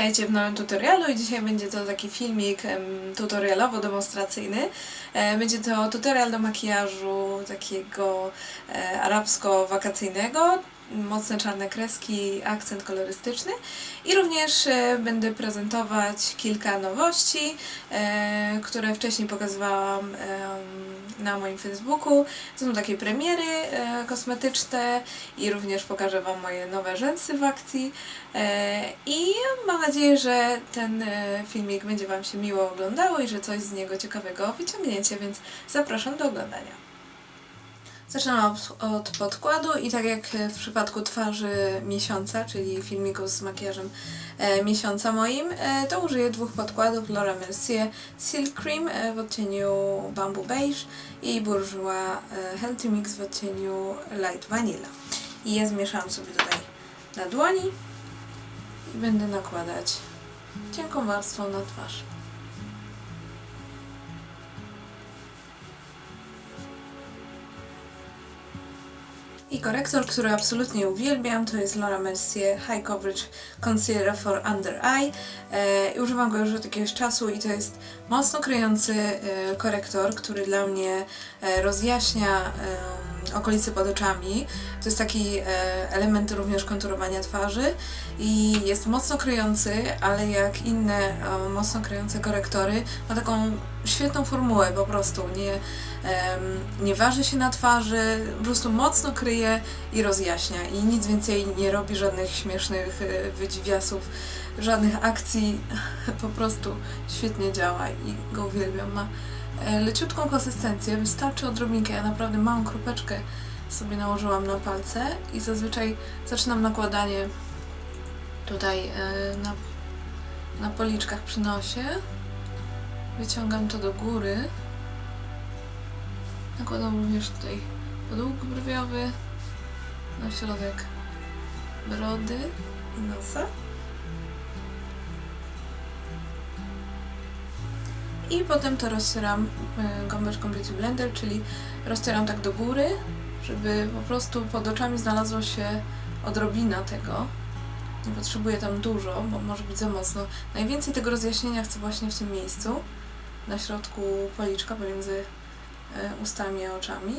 witajcie w nowym tutorialu i dzisiaj będzie to taki filmik em, tutorialowo-demonstracyjny. E, będzie to tutorial do makijażu takiego e, arabsko-wakacyjnego, mocne czarne kreski, akcent kolorystyczny i również e, będę prezentować kilka nowości, e, które wcześniej pokazywałam na moim Facebooku. To są takie premiery e, kosmetyczne i również pokażę Wam moje nowe rzęsy w akcji. I mam nadzieję, że ten filmik będzie Wam się miło oglądało i że coś z niego ciekawego wyciągniecie, więc zapraszam do oglądania. Zaczynam od, od podkładu i tak jak w przypadku twarzy miesiąca, czyli filmiku z makijażem e, miesiąca moim, e, to użyję dwóch podkładów Laura Mercier Silk Cream e, w odcieniu Bamboo Beige i Bourjois e, Healthy Mix w odcieniu Light Vanilla. I je zmieszałam sobie tutaj na dłoni i będę nakładać cienką warstwą na twarz. I korektor, który absolutnie uwielbiam, to jest Laura Mercier High Coverage Concealer for Under Eye. E, używam go już od jakiegoś czasu i to jest mocno kryjący e, korektor, który dla mnie e, rozjaśnia e, okolice pod oczami. To jest taki e, element również konturowania twarzy i jest mocno kryjący, ale jak inne e, mocno kryjące korektory, ma taką świetną formułę po prostu. Nie, nie waży się na twarzy, po prostu mocno kryje i rozjaśnia i nic więcej nie robi żadnych śmiesznych e, wydziwiasów, żadnych akcji, po prostu świetnie działa i go uwielbiam. Ma leciutką konsystencję, wystarczy odrobinkę, ja naprawdę małą kropeczkę sobie nałożyłam na palce i zazwyczaj zaczynam nakładanie tutaj e, na, na policzkach przy nosie. Wyciągam to do góry. Nakładam również tutaj podłóg brwiowy na środek brody i nosa. I potem to rozcieram e, gąbeczką Beauty Blender, czyli rozcieram tak do góry, żeby po prostu pod oczami znalazło się odrobina tego. Nie potrzebuję tam dużo, bo może być za mocno. Najwięcej tego rozjaśnienia chcę właśnie w tym miejscu, na środku policzka, pomiędzy e, ustami a oczami.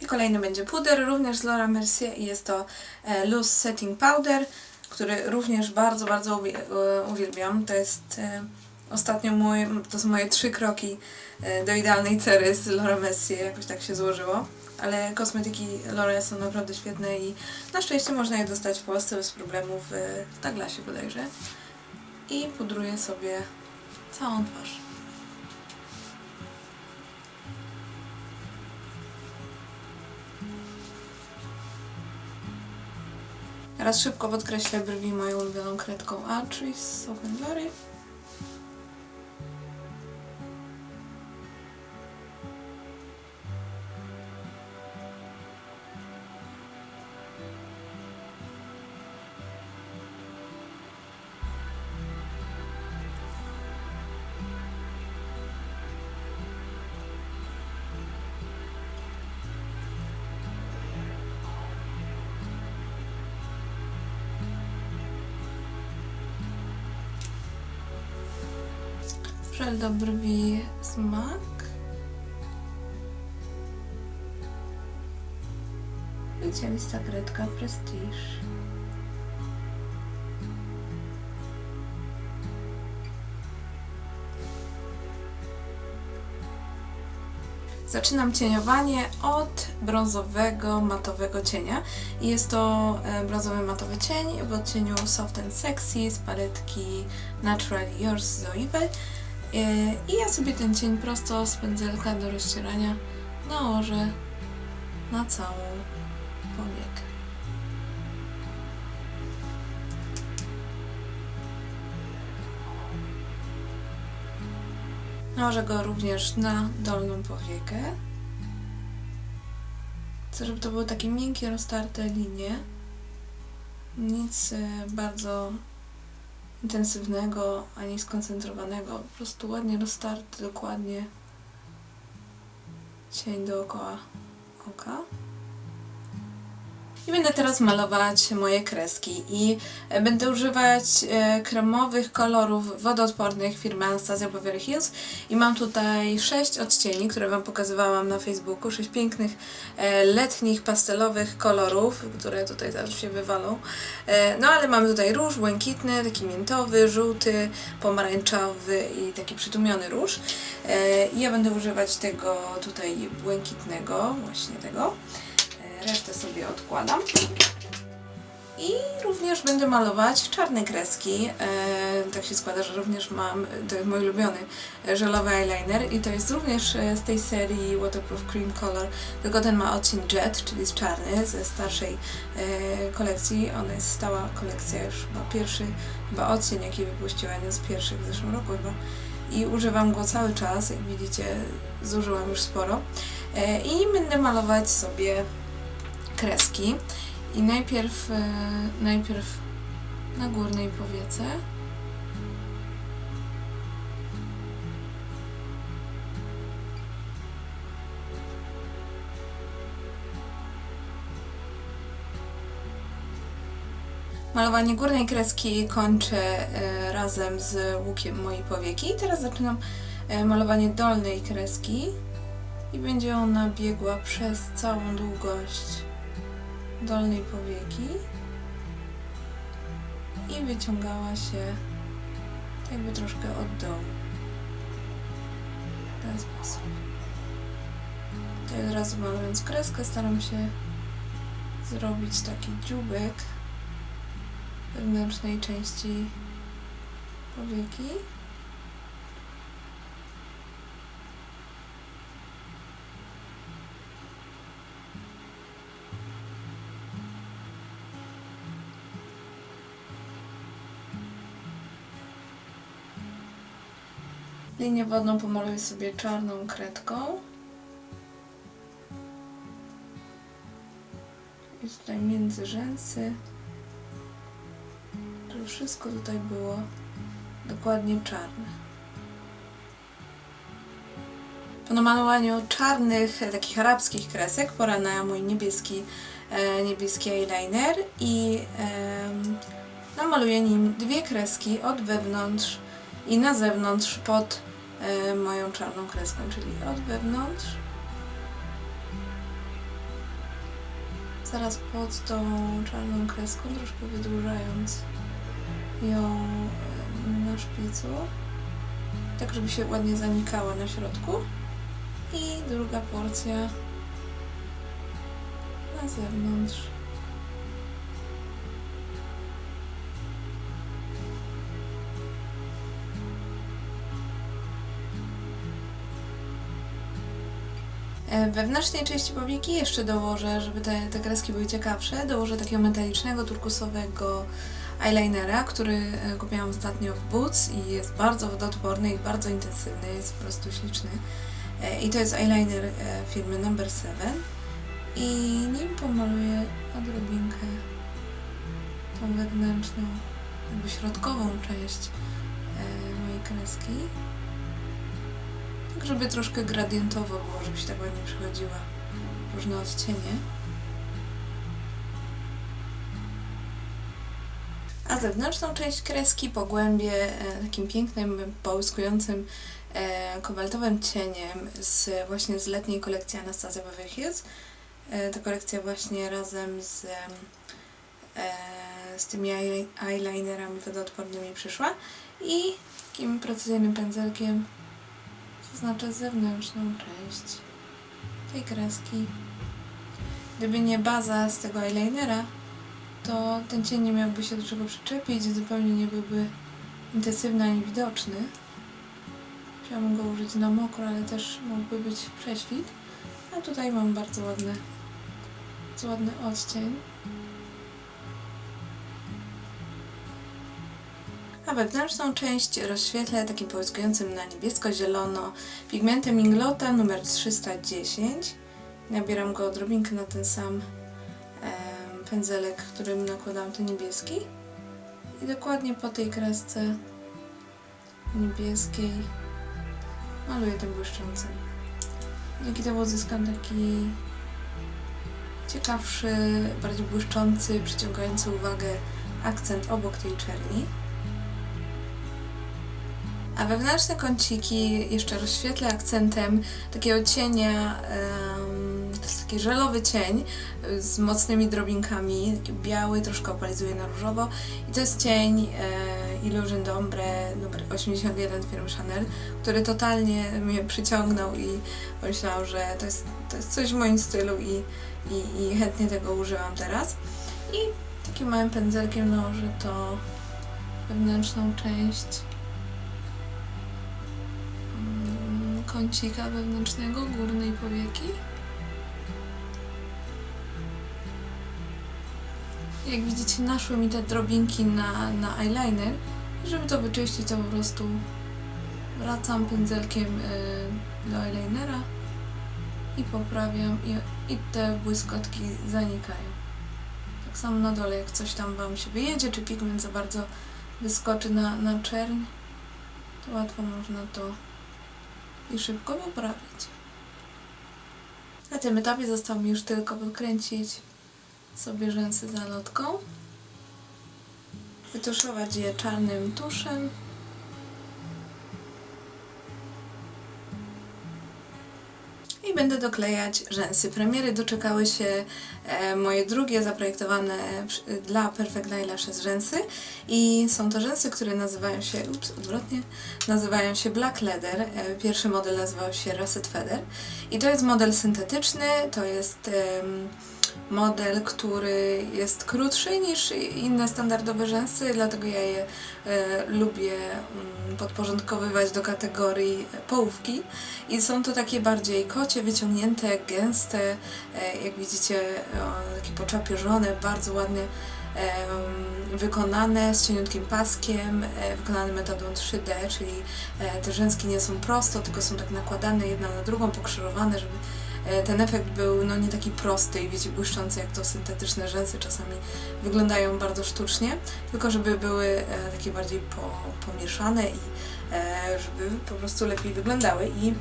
I kolejny będzie puder, również z Laura Mercier i jest to e, Loose Setting Powder, który również bardzo, bardzo uwie- uwielbiam. To jest ostatnio mój, to są moje trzy kroki e, do idealnej cery z Laura Mercier, jakoś tak się złożyło. Ale kosmetyki L'Oreal są naprawdę świetne i na szczęście można je dostać w Polsce bez problemu w e, Douglasie bodajże. I pudruję sobie całą twarz. Teraz szybko podkreślę brwi moją ulubioną kredką Archie z Open Glory. Żel do brwi z MAC. Wycięta kredka Prestige. Zaczynam cieniowanie od brązowego, matowego cienia. I jest to e, brązowy matowy cień w odcieniu Soft and Sexy z paletki Naturally Yours z Oliwy. E, I ja sobie ten cień prosto z pędzelka do rozcierania nałożę na całą powiekę. Nałożę go również na dolną powiekę. Chcę, żeby to były takie miękkie, roztarte linie. Nic e, bardzo intensywnego ani skoncentrowanego. Po prostu ładnie roztarty, dokładnie cień dookoła oka. I będę teraz malować moje kreski i e, będę używać e, kremowych kolorów wodoodpornych firmy Anastasia Beverly Hills i mam tutaj sześć odcieni, które Wam pokazywałam na Facebooku, sześć pięknych e, letnich pastelowych kolorów, które tutaj zaraz się wywalą. No ale mamy tutaj róż błękitny, taki miętowy, żółty, pomarańczowy i taki przytłumiony róż. I ja będę używać tego tutaj błękitnego, właśnie tego. Resztę sobie odkładam. I również będę malować czarne kreski. E, tak się składa, że również mam, to jest mój ulubiony e, żelowy eyeliner i to jest również e, z tej serii Waterproof Cream Color, tylko ten ma odcień Jet, czyli jest czarny ze starszej e, kolekcji. Ona jest stała kolekcja, już chyba pierwszy chyba odcień, jaki wypuściła, jeden z pierwszych w zeszłym roku chyba. I używam go cały czas, jak widzicie zużyłam już sporo. I będę malować sobie kreski. I najpierw, e, najpierw na górnej powiece. Malowanie górnej kreski kończę e, razem z łukiem mojej powieki. I teraz zaczynam e, malowanie dolnej kreski i będzie ona biegła przez całą długość dolnej powieki i wyciągała się jakby troszkę od dołu. W ten sposób. To od razu malując kreskę staram się zrobić taki dziubek wewnętrznej części powieki. Linię wodną pomaluję sobie czarną kredką. I tutaj między rzęsy. Żeby wszystko tutaj było dokładnie czarne. Po namalowaniu czarnych, e, takich arabskich kresek pora na mój niebieski, e, niebieski eyeliner i em, namaluję nim dwie kreski od wewnątrz i na zewnątrz pod e, moją czarną kreską, czyli od wewnątrz. Zaraz pod tą czarną kreską, troszkę wydłużając ją e, na szpicu, tak żeby się ładnie zanikała na środku. I druga porcja na zewnątrz. Wewnętrznej części powieki jeszcze dołożę, żeby te, te kreski były ciekawsze, dołożę takiego metalicznego, turkusowego eyelinera, który e, kupiłam ostatnio w Boots i jest bardzo wodoodporny i bardzo intensywny, jest po prostu śliczny. E, I to jest eyeliner e, firmy Number 7 i nim pomaluję odrobinkę tą wewnętrzną, jakby środkową część e, mojej kreski. Żeby troszkę gradientowo było, żeby się tak ładnie przychodziła różne odcienie. A zewnętrzną część kreski pogłębię e, takim pięknym, połyskującym e, kobaltowym cieniem z właśnie z letniej kolekcji Anastasia Beverly Hills. E, ta kolekcja właśnie razem z, z tymi eye- eyelinerami wodoodpornymi przyszła i takim precyzyjnym pędzelkiem zaznaczę zewnętrzną część tej kreski. Gdyby nie baza z tego eyelinera, to ten cień nie miałby się do czego przyczepić, zupełnie nie byłby intensywny ani widoczny. Chciałabym go użyć na mokro, ale też mógłby być prześwit. A tutaj mam bardzo ładny, bardzo ładny odcień. A wewnętrzną część rozświetlę takim połyskującym na niebiesko-zielono pigmentem Inglota numer 310. Nabieram go odrobinkę na ten sam em, pędzelek, którym nakładałam ten niebieski. I dokładnie po tej kresce niebieskiej maluję tym błyszczącym. Dzięki temu uzyskam taki ciekawszy, bardziej błyszczący, przyciągający uwagę akcent obok tej czerni. A wewnętrzne kąciki jeszcze rozświetlę akcentem takiego cienia, to jest taki żelowy cień y, z mocnymi drobinkami, taki biały, troszkę opalizuje na różowo. I to jest cień e, Illusion d'Ombre numer 81 firmy Chanel, który totalnie mnie przyciągnął i pomyślałam, że to jest, to jest coś w moim stylu i, i, i chętnie tego używam teraz. I takim małym pędzelkiem nałożę to wewnętrzną część kącika wewnętrznego górnej powieki. Jak widzicie, naszły mi te drobinki na, na eyeliner. Żeby to wyczyścić, to po prostu wracam pędzelkiem y, do eyelinera i poprawiam i, i te błyskotki zanikają. Tak samo na dole, jak coś tam Wam się wyjedzie, czy pigment za bardzo wyskoczy na, na czerń, to łatwo można to i szybko poprawić. Na tym etapie zostało mi już tylko podkręcić sobie rzęsy zalotką, wytuszować je czarnym tuszem i będę doklejać rzęsy. Premiery doczekały się e, moje drugie zaprojektowane przy- dla Perfect Eyelashes rzęsy i są to rzęsy, które nazywają się, ups, odwrotnie, nazywają się Black Leather. E, Pierwszy model nazywał się Russet Feather i to jest model syntetyczny, to jest model, który jest krótszy niż inne standardowe rzęsy, dlatego ja je e, lubię mm, podporządkowywać do kategorii połówki. I są to takie bardziej kocie, wyciągnięte, gęste, e, jak widzicie, takie poczapieżone, bardzo ładnie wykonane z cieniutkim paskiem, e, wykonane metodą 3D, czyli te rzęski nie są prosto, tylko są tak nakładane jedna na drugą, pokrzyżowane, żeby ten efekt był no nie taki prosty i wiecie, błyszczący jak to syntetyczne rzęsy czasami wyglądają bardzo sztucznie, tylko żeby były e, takie bardziej po, pomieszane i e, żeby po prostu lepiej wyglądały. I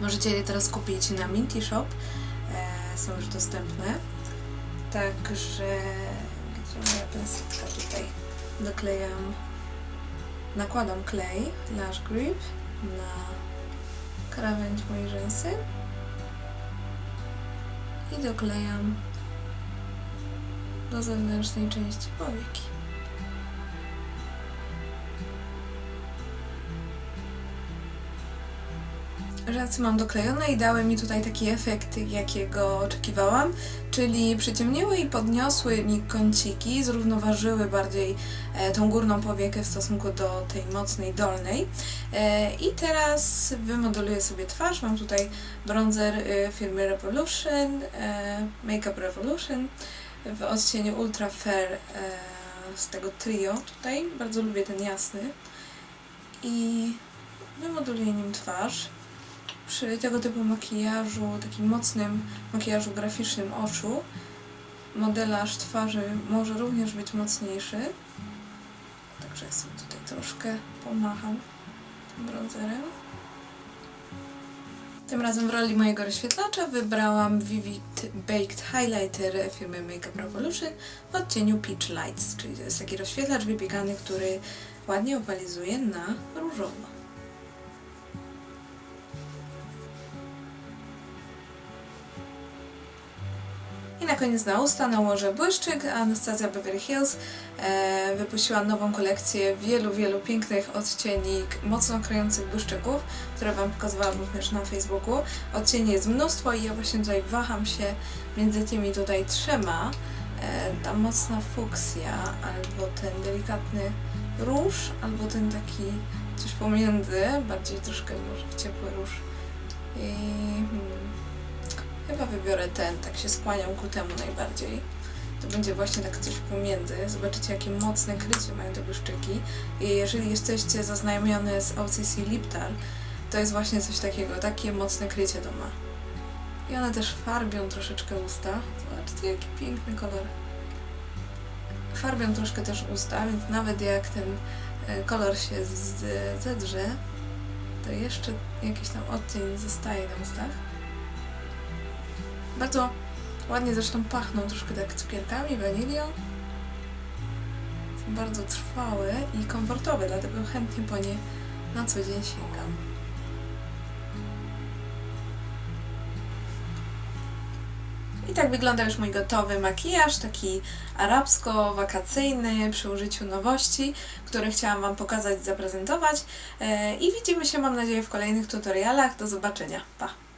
możecie je teraz kupić na Minty Shop, e, są już dostępne, także gdzie moja pensetka tutaj? Doklejam, nakładam klej Lash Grip na krawędź mojej rzęsy i doklejam do zewnętrznej części powieki. Rzęsy mam doklejone i dały mi tutaj taki efekt, jakiego oczekiwałam, czyli przyciemniły i podniosły mi kąciki, zrównoważyły bardziej e, tą górną powiekę w stosunku do tej mocnej dolnej. E, I teraz wymodeluję sobie twarz. Mam tutaj bronzer e, firmy Revolution, e, Makeup Revolution w odcieniu Ultra Fair z tego trio tutaj. Bardzo lubię ten jasny. I wymodeluję nim twarz przy tego typu makijażu, takim mocnym makijażu graficznym oczu, modelaż twarzy może również być mocniejszy. Także ja sobie tutaj troszkę pomacham tym bronzerem. Tym razem w roli mojego rozświetlacza wybrałam Vivid Baked Highlighter firmy Makeup Revolution w odcieniu Peach Lights, czyli to jest taki rozświetlacz wybiegany, który ładnie opalizuje na różowo. Koniec na usta nałożę błyszczyk. Anastazja Beverly Hills e, wypuściła nową kolekcję wielu, wielu pięknych odcieni mocno kryjących błyszczyków, które Wam pokazywałam również na Facebooku. Odcieni jest mnóstwo i ja właśnie tutaj waham się między tymi tutaj trzema. E, ta mocna fuksja, albo ten delikatny róż, albo ten taki coś pomiędzy, bardziej troszkę może w ciepły róż. I hmm, Chyba wybiorę ten, tak się skłaniam ku temu najbardziej. To będzie właśnie tak coś pomiędzy. Zobaczycie, jakie mocne krycie mają te błyszczyki. I jeżeli jesteście zaznajomione z OCC Liptar, to jest właśnie coś takiego, takie mocne krycie to ma. I one też farbią troszeczkę usta. Zobaczcie, jaki piękny kolor. Farbią troszkę też usta, więc nawet jak ten e, kolor się zedrze, to jeszcze jakiś tam odcień zostaje na ustach. Bardzo Ładnie zresztą pachną troszkę tak cukierkami, wanilią. Są bardzo trwałe i komfortowe, dlatego chętnie po nie na co dzień sięgam. I tak wygląda już mój gotowy makijaż, taki arabsko-wakacyjny przy użyciu nowości, które chciałam Wam pokazać, zaprezentować. E, I widzimy się, mam nadzieję, w kolejnych tutorialach. Do zobaczenia. Pa!